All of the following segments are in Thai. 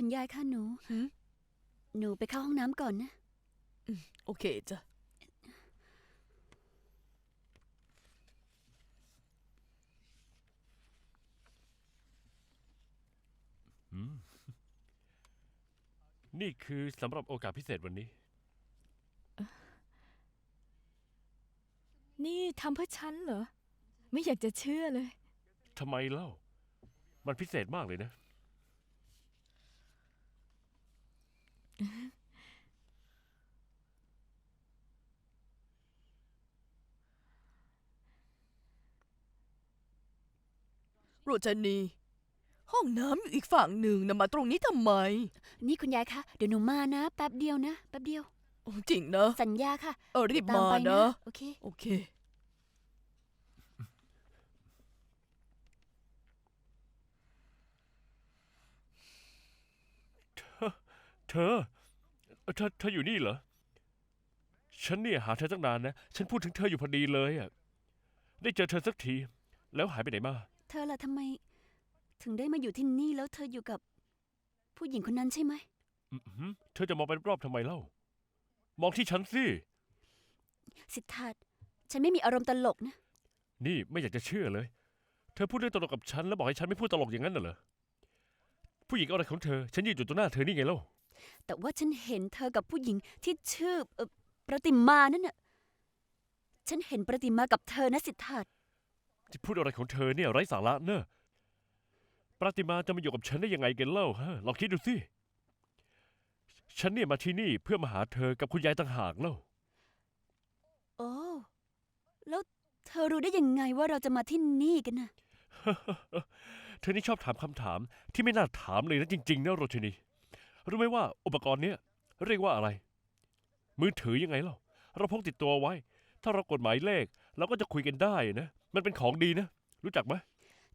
คุณยายคะหนูหืมหนูไปเข้าห้องน้ำก่อนนะ โอเคจ้ะอืมนี่คือสำหรับโอกาสพิเศษวันนี้ นี่ทำเพื่อฉันเหรอ ไม่อยากจะเชื่อเลย ทำไมเล่า มันพิเศษมากเลยนะ โรจนี ห้องน้ำอยู่อีกฝั่งหนึ่งนะมาตรงนี้ทำไม นี่คุณยายคะเดี๋ยวหนูมานะ แป๊บเดียวนะ แป๊บเดียว โอ้จริงนะ สัญญาค่ะเออรีบตามมาไปนะโอเค โอเค เธอเธอเธออยู่นี่เหรอ ฉันเนี่ยหาเธอตั้งนานนะ ฉันพูดถึงเธออยู่พอดีเลยอะ ได้เจอเธอสักที แล้วหายไปไหนมา เธอล่ะทำไม ถึงได้มาอยู่ที่นี่แล้วเธออยู่กับ ผู้หญิงคนนั้นใช่ไหม อื้อหือเธอจะมองไปรอบๆทำไมเล่า มองที่ฉันสิ สิทธาตฉันไม่มีอารมณ์ตลกนะ นี่ไม่อยากจะเชื่อเลย เธอพูดเรื่องตลกกับฉันแล้วบอกให้ฉันไม่พูดตลกอย่างนั้นน่ะเหรอ ผู้หญิงอะไรของเธอ ฉันยืนอยู่ตรงหน้าเธอนี่ไงเล่า แต่ว่าฉันเห็นเธอกับผู้หญิงที่ชื่อเอ่อประติมานั่นน่ะ ฉันเห็นประติมากับเธอนะสิทธาตที่ พูดอะไรของเธอเนี่ยไร้สาระเนอะปราติมาจะมาอยู่กับฉันได้ยังไงกันเล่าฮะลองคิดดูสิ ฉันเนี่ยมาที่นี่เพื่อมาหาเธอกับคุณยายต่างหากเล่า โอ้ แล้วเธอรู้ได้ยังไงว่าเราจะมาที่นี่กันนะเธอนี่ชอบถามคำถามที่ไม่น่าถามเลยนะจริง ๆนะโรชนี รู้ไหมว่าอุปกรณ์เนี้ยเรียกว่าอะไร มือถือยังไงเล่า เราพกติดตัวไว้ ถ้าเรากดหมายเลขเราก็จะคุยกันได้นะ มันเป็นของดีนะ รู้จักไหม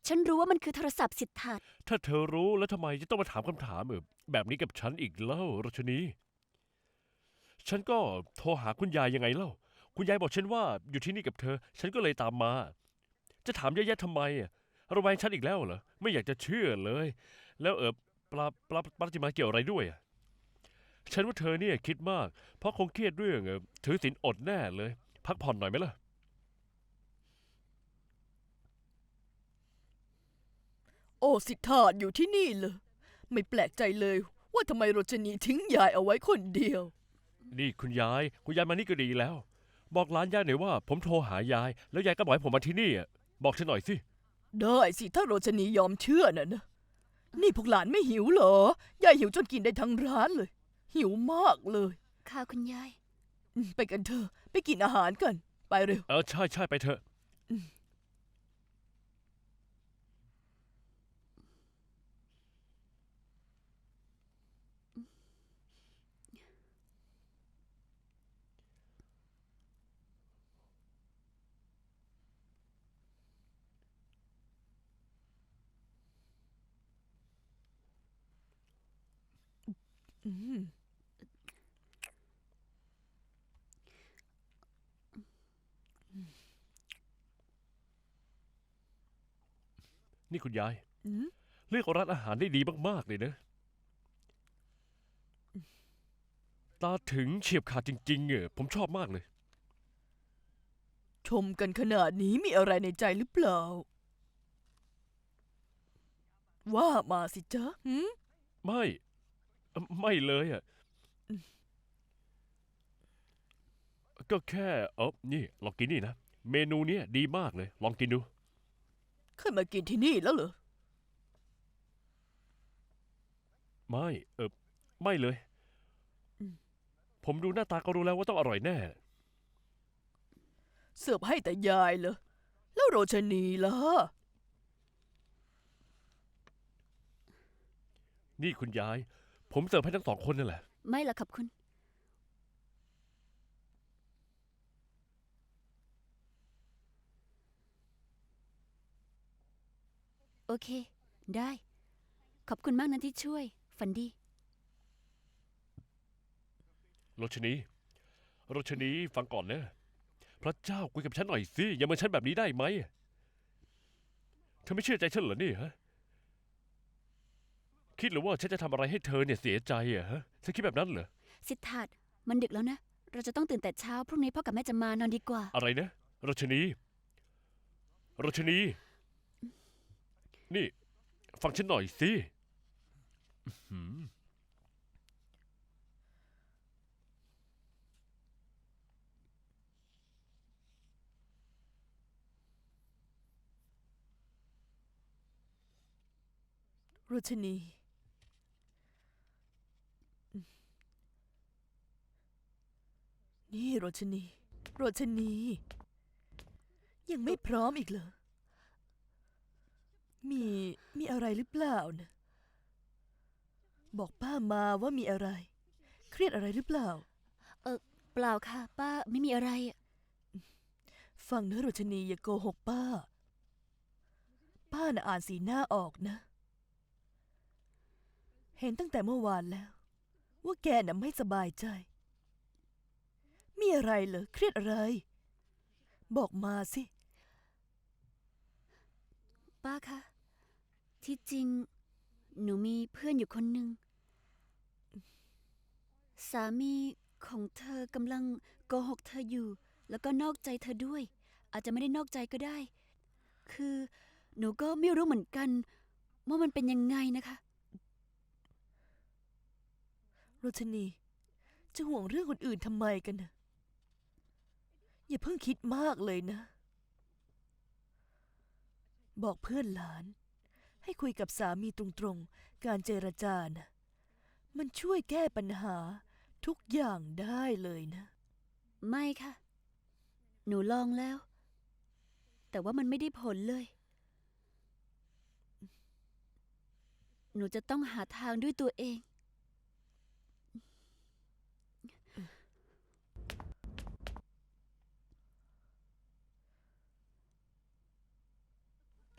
ฉันรู้ว่ามันคือโทรศัพท์สิทธาตถ้าเธอรู้แล้วทำไมจะต้องมาถามคำถามแบบแบบนี้กับฉันอีกเล่าโรชนี ฉันก็โทรหาคุณยายยังไงเล่า คุณยายบอกฉันว่าอยู่ที่นี่กับเธอ ฉันก็เลยตามมา จะถามเยอะแยะทำไมอะระแวงฉันอีกแล้วเหรอ ไม่อยากจะเชื่อเลย แล้วเออปลาปลาปลาจิมาเกี่ยวอะไรด้วยอะฉันว่าเธอเนี่ยคิดมาก เพราะคงเครียดเรื่องเออถือศีลอดแน่เลย พักผ่อนหน่อยไหมล่ะ โอ้สิทธาตอยู่ที่นี่เลย ไม่แปลกใจเลยว่าทำไมโรจนีทิ้งยายเอาไว้คนเดียว นี่คุณยาย คุณยายมานี่ก็ดีแล้ว บอกหลานยายหน่อยว่า ผมโทรหายาย แล้วยายก็บอกให้ผมมาที่นี่อะบอกฉันหน่อยสิ ได้สิถ้าโรจนียอมเชื่อน่ะนะ นี่พวกหลานไม่หิวเหรอ ยายหิวจนกินได้ทั้งร้านเลย หิวมากเลย ค่ะคุณยาย อืมไปกันเถอะไปกินอาหารกัน ไปเร็ว เออใช่ใช่ไปเถอะ นี่คุณยายอืมเลือกร้านอาหารได้ดีมากๆเลยนะ ตาถึงเฉียบขาดจริงๆเออผมชอบมากเลย ชมกันขนาดนี้มีอะไรในใจหรือเปล่า ว่ามาสิจ๊ะหืม ไม่เอ่อ ไม่เลยอะ ก็แค่เออนี่ ลองกินนี่นะ เมนูเนี้ยดีมากเลย ลองกินดู เคยมากินที่นี่แล้วเหรอ ไม่เออไม่เลยอืมผมดูหน้าตาก็รู้แล้วว่าต้องอร่อยแน่ เสิร์ฟให้แต่ยายเหรอ แล้วโรชนีล่ะ นี่คุณยาย ผมเสิร์ฟให้ทั้งสองคนนั่นแหละ ไม่ละขอบคุณ โอเค ได้ ขอบคุณมากนะที่ช่วย ฝันดี โรชนี โรชนีฟังก่อนนะ พระเจ้าคุยกับฉันหน่อยสิ อย่ามาฉันแบบนี้ได้ไหมเธอไม่เชื่อใจฉันเหรอนี่ฮะแคิดหรือว่าฉันจะทำอะไรให้เธอเนี่ยเสียใจอะฮะเธอคิดแบบนั้นเหรอ สิทธาตมันดึกแล้วนะ เราจะต้องตื่นแต่เช้า พรุ่งนี้พ่อกับแม่จะมานอนดีกว่า อะไรนะรัชนีรัชนี นี่ ฟังฉันหน่อยสิอื้อหือโรชนีอืม นี่โรชนี โรชนี ยังไม่พร้อมอีกเหรอ มีมีอะไรหรือเปล่านะ บอกป้ามาว่ามีอะไร เครียดอะไรหรือเปล่าเปล่าค่ะ ป้าไม่มีอะไรอะฟังนะโรชนีอย่าโกหกป้า ป้าน่ะอ่านสีหน้าออกนะ เห็นตั้งแต่เมื่อวานแล้ว ว่าแกน่ะไม่สบายใจ มีอะไรเหรอเครียดอะไร บอกมาสิ ป้าคะ ที่จริง หนูมีเพื่อนอยู่คนหนึ่ง สามีของเธอกำลังโกหกเธออยู่ แล้วก็นอกใจเธอด้วย อาจจะไม่ได้นอกใจก็ได้ คือหนูก็ไม่รู้เหมือนกัน ว่ามันเป็นยังไงนะคะโรชนี จะห่วงเรื่องคนอื่นทำไมกันนะ อย่าเพิ่งคิดมากเลยนะ บอกเพื่อนหลาน ให้คุยกับสามีตรงๆ การเจรจานะมันช่วยแก้ปัญหาทุกอย่างได้เลยนะ ไม่ค่ะ หนูลองแล้ว แต่ว่ามันไม่ได้ผลเลย หนูจะต้องหาทางด้วยตัวเอง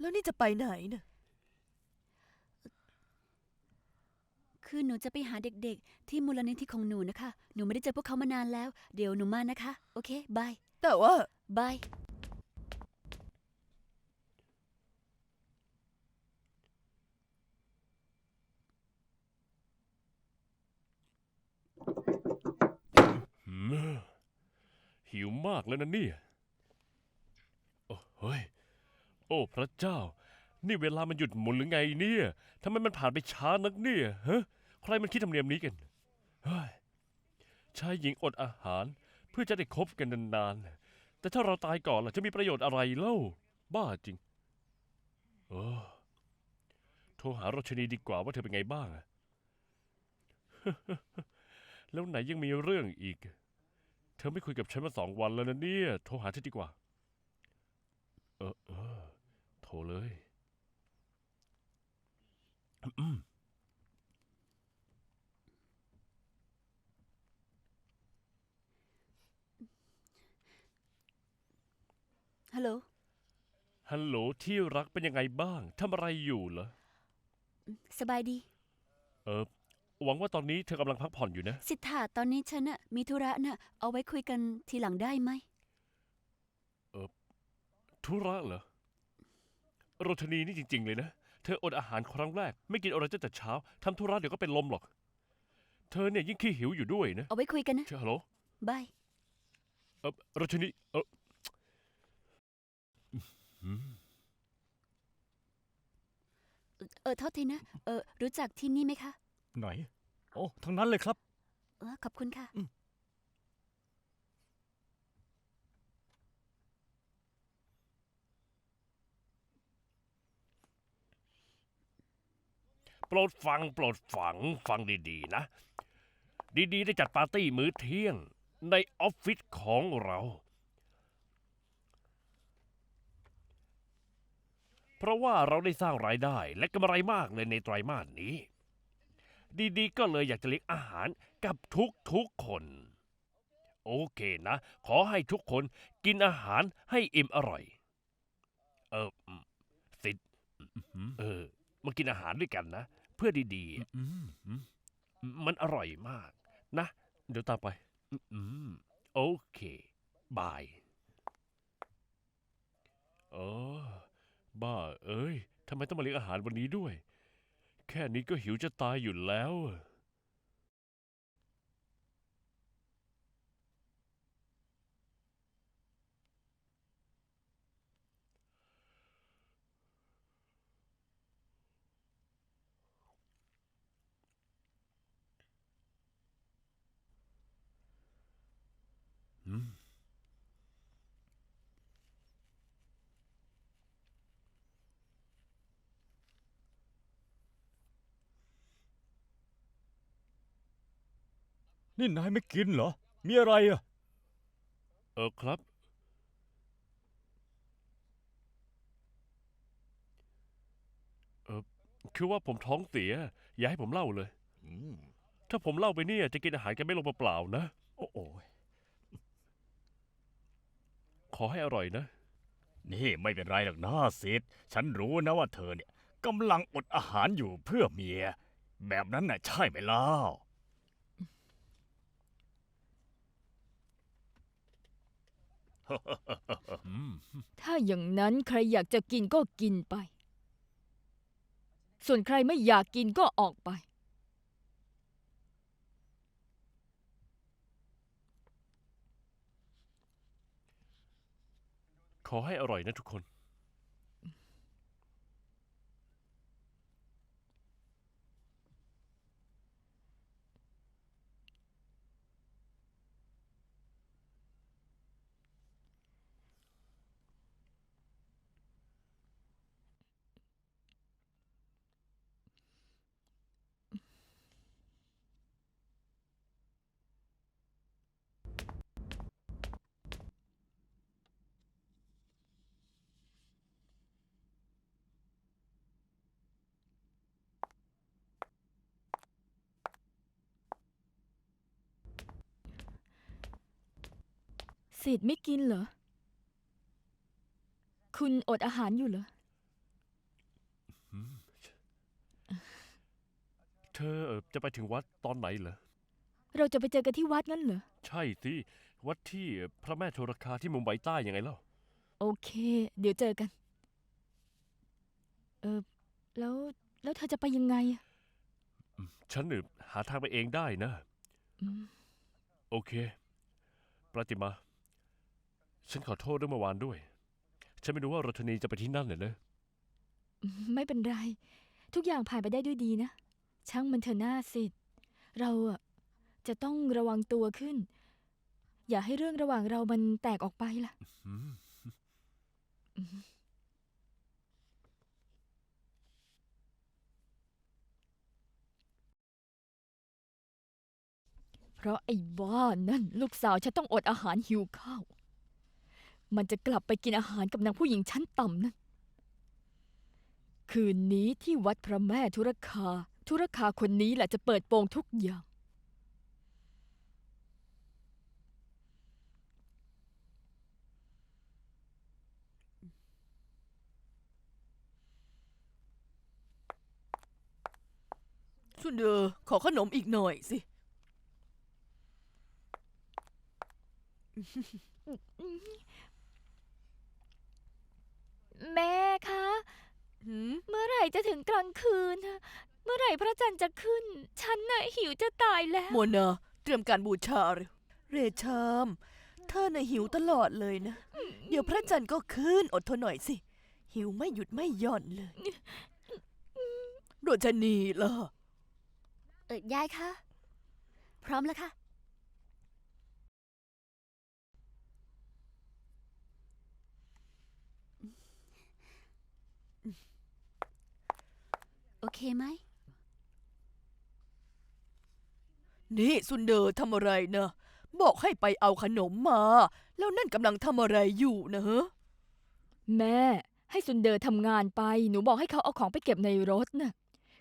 แล้วนี่จะไปไหนนะคือหนูจะไปหาเด็กๆ ที่มูลนิธิของหนูนะคะ หนูไม่ได้เจอพวกเขามานานแล้ว เดี๋ยวหนูมานะคะ โอเค บาย แต่ว่า บายหืมหิวมากแล้วนะเนี่ย โอ้เฮ้ยโอ้พระเจ้า นี่เวลามันหยุดหมุนหรือไงเนี่ยทำไมมันผ่านไปช้านักเนี่ยฮะใครมันคิดธรรมเนียมนี้กันเฮ้ยชายหญิงอดอาหาร เพื่อจะได้คบกันนานๆแต่ถ้าเราตายก่อนล่ะจะมีประโยชน์อะไรเล่า บ้าจริงเออโทรหาโรชนีดีกว่าว่าเธอเป็นไงบ้างอะแล้วไหนยังมีเรื่องอีก เธอไม่คุยกับฉันมาสองวันแล้วนะเนี่ย โทรหาเธอดีกว่า เออเออ โทรเลยอืมฮัลโหล ฮัลโหลที่รักเป็นยังไงบ้างทำอะไรอยู่เหรอ สบายดี เออ หวังว่าตอนนี้เธอกำลังพักผ่อนอยู่นะ สิทธาตอนนี้ฉันน่ะมีธุระน่ะ เอาไว้คุยกันทีหลังได้ไหมธุระเหรอ โรชนีนี่จริง ๆ เลยนะ เธออดอาหารครั้งแรก ไม่กินอะไรตั้งแต่เช้าทำธุระเดี๋ยวก็เป็นลมหรอก เธอเนี่ยยิ่งขี้หิวอยู่ด้วยนะเอาไว้คุยกันนะเชื่อฮัลโหลบายเออโรชนีเอออืมเออโทษทีนะ เออรู้จักที่นี่ไหมคะ ไหน โอ้ ทั้งนั้นเลยครับ เออขอบคุณค่ะโปรดฟังโปรดฝังฟังดีๆนะ ดีๆ ได้จัดปาร์ตี้มื้อเที่ยงในออฟฟิศของเรา เพราะว่าเราได้สร้างรายได้และกำไรมากเลยในไตรมาสนี้ ดีๆ ก็เลยอยากจะเลี้ยงอาหารกับทุกๆคน โอเคนะ ขอให้ทุกคนกินอาหารให้อิ่มอร่อย เออสิทธิ์เออมากินอาหารด้วยกันนะ พื่อดีๆอะอืมอืมมันอร่อยมาก นะ เดี๋ยวตามไปอืมโอเค บายเออบ้าเอ้ยทำไมต้องมาเลี้ยงอาหารวันนี้ด้วยแแค่นี้ก็หิวจะตายอยู่แล้ว นี่นายไม่กินเหรอ มีอะไรอะ เออครับ เออคือว่าผมท้องเสีย อย่าให้ผมเล่าเลย อืมถ้าผมเล่าไปเนี่ยจะกินอาหารกันไม่ลงเปล่าๆนะ โอ้โหขอให้อร่อยนะ นี่ไม่เป็นไรหรอกนะสิทธิ์ฉันรู้นะว่าเธอเนี่ยกำลังอดอาหารอยู่เพื่อเมีย แบบนั้นน่ะใช่ไหมล่ะ อืม ถ้าอย่างนั้นใครอยากจะกินก็กินไป ส่วนใครไม่อยากกินก็ออกไป ขอให้อร่อยนะทุกคน สิทธิ์ไม่กินเหรอ คุณอดอาหารอยู่เหรอ เธอเอ่อจะไปถึงวัดตอนไหนเหรอ เราจะไปเจอกันที่วัดงั้นเหรอ ใช่สิ วัดที่พระแม่โทรคาที่มุมไบใต้ยังไงเล่า โอเค เดี๋ยวเจอกัน เออ แล้ว แล้วเธอจะไปยังไงอะฉันเน่ยหาทางไปเองได้นะ อืม โอเค ปรติมา ฉันขอโทษเรื่องเมื่อวานด้วย ฉันไม่รู้ว่ารัชนีจะไปที่นั่นเหรอเนะไม่เป็นไร ทุกอย่างผ่านไปได้ด้วยดีนะ ช่างมันเถอะหน้าสิทธิ์เราอะจะต้องระวังตัวขึ้น อย่าให้เรื่องระหว่างเรามันแตกออกไปล่ะอืมเพราะไอ้บ้านั่น ลูกสาวฉันต้องอดอาหารหิวข้าว มันจะกลับไปกินอาหารกับนางผู้หญิงชั้นต่ำนั่น คืนนี้ที่วัดพระแม่ธุรคา ธุรคาคนนี้แหละจะเปิดโปงทุกอย่าง สุนเดอขอขนมอีกหน่อยสิ แม่คะหืมเมื่อไหร่จะถึงกลางคืนน่ะเมื่อไหร่พระจันทร์จะขึ้น ฉันน่ะหิวจะตายแล้ว โมนาเตรียมการบูชาเร็วเรชาม เธอน่ะหิวตลอดเลยนะ เดี๋ยวพระจันทร์ก็ขึ้นอดทนหน่อยสิ หิวไม่หยุดไม่หย่อนเลยโรชนีล่ะ เออยายคะ พร้อมแล้วค่ะ โอเคไหม นี่สุนเดอทำอะไรนะบอกให้ไปเอาขนมมา แล้วนั่นกำลังทำอะไรอยู่นะฮะแม่ ให้ซุนเดอทำงานไป หนูบอกให้เขาเอาของไปเก็บในรถน่ะ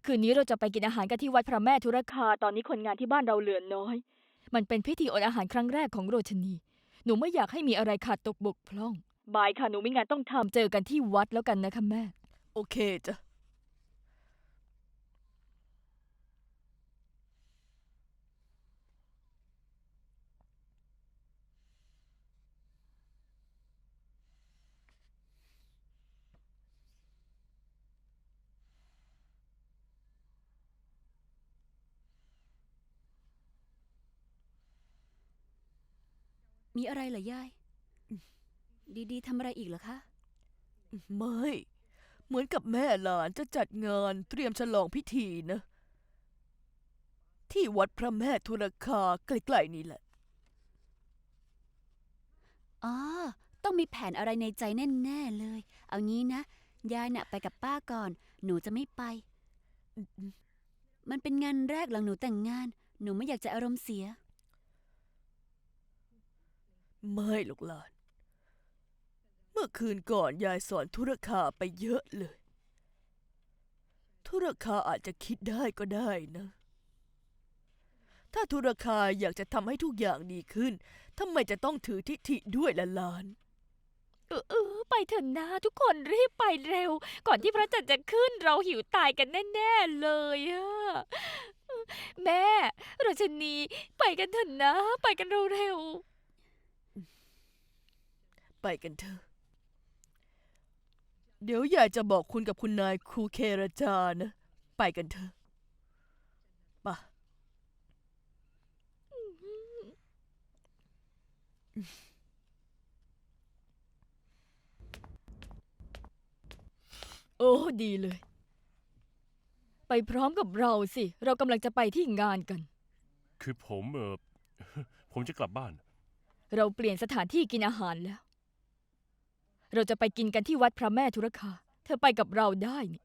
คืนนี้เราจะไปกินอาหารกันที่วัดพระแม่ธุรคา ตอนนี้คนงานที่บ้านเราเหลือน้อย มันเป็นพิธีอดอาหารครั้งแรกของโรชนี หนูไม่อยากให้มีอะไรขาดตกบกพร่อง บายค่ะ หนูมีงานต้องทำเจอกันที่วัดแล้วกันนะคะแม่ โอเคจ้ะ มีอะไรเหรอยาย ดีๆทำอะไรอีกเหรอคะ ไม่ เหมือนกับแม่หลานจะจัดงานเตรียมฉลองพิธีนะ ที่วัดพระแม่ทุรคาใกล้ๆนี่แหละ อ๋อ ต้องมีแผนอะไรในใจแน่ๆเลย เอางี้นะ ยายน่ะไปกับป้าก่อน หนูจะไม่ไป มันเป็นงานแรกหลังหนูแต่งงาน หนูไม่อยากจะอารมณ์เสีย ไม่หรอกหลาน เมื่อคืนก่อนยายสอนธุรคาไปเยอะเลย ธุรคาอาจจะคิดได้ก็ได้นะ ถ้าธุรคาอยากจะทำให้ทุกอย่างดีขึ้นทำไมจะต้องถือทิฐิด้วยล่ะหลาน เออเออไปเถอะนะทุกคนรีบไปเร็ว ก่อนที่พระจันทร์จะขึ้นเราหิวตายกันแน่ๆเลยอะแม่ราชนีไปกันเถอะนะ ไปกันเร็วๆ ไปกันเถอะ เดี๋ยวยายจะบอกคุณกับคุณนายครูเคราจานะ ไปกันเถอะไป่ะโอ้ ดีเลย ไปพร้อมกับเราสิ เรากำลังจะไปที่งานกัน คือผมเออผมจะกลับบ้าน เราเปลี่ยนสถานที่กินอาหารแล้ว เราจะไปกินกันที่วัดพระแม่ธุรคา เธอไปกับเราได้นี่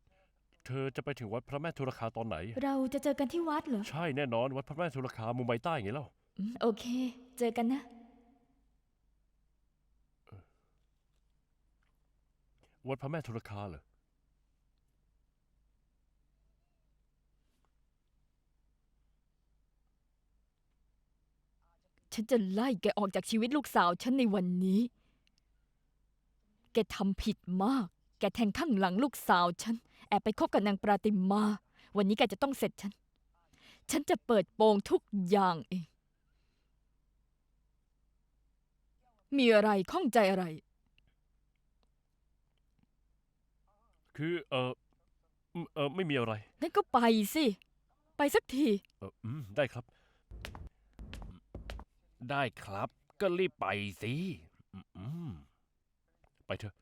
เธอจะไปถึงวัดพระแม่ทุรคาตอนไหน เราจะเจอกันที่วัดเหรอ ใช่แน่นอนวัดพระแม่ทุรคามุมไบใต้ไงเล่า อืมโอเค เจอกันนะ วัดพระแม่ทุรคาเหรอ ฉันจะไล่แกออกจากชีวิตลูกสาวฉันในวันนี้ แกทำผิดมาก แกแทงข้างหลังลูกสาวฉัน แอบไปคบกับนางปราติมา วันนี้แกจะต้องเสร็จฉัน ฉันจะเปิดโปงทุกอย่างเอง มีอะไรข้องใจอะไร คือเอออืมเออไม่มีอะไร งั้นก็ไปสิ ไปสักที เอออืมได้ครับ ได้ครับ ก็รีบไปสิอืม Weiter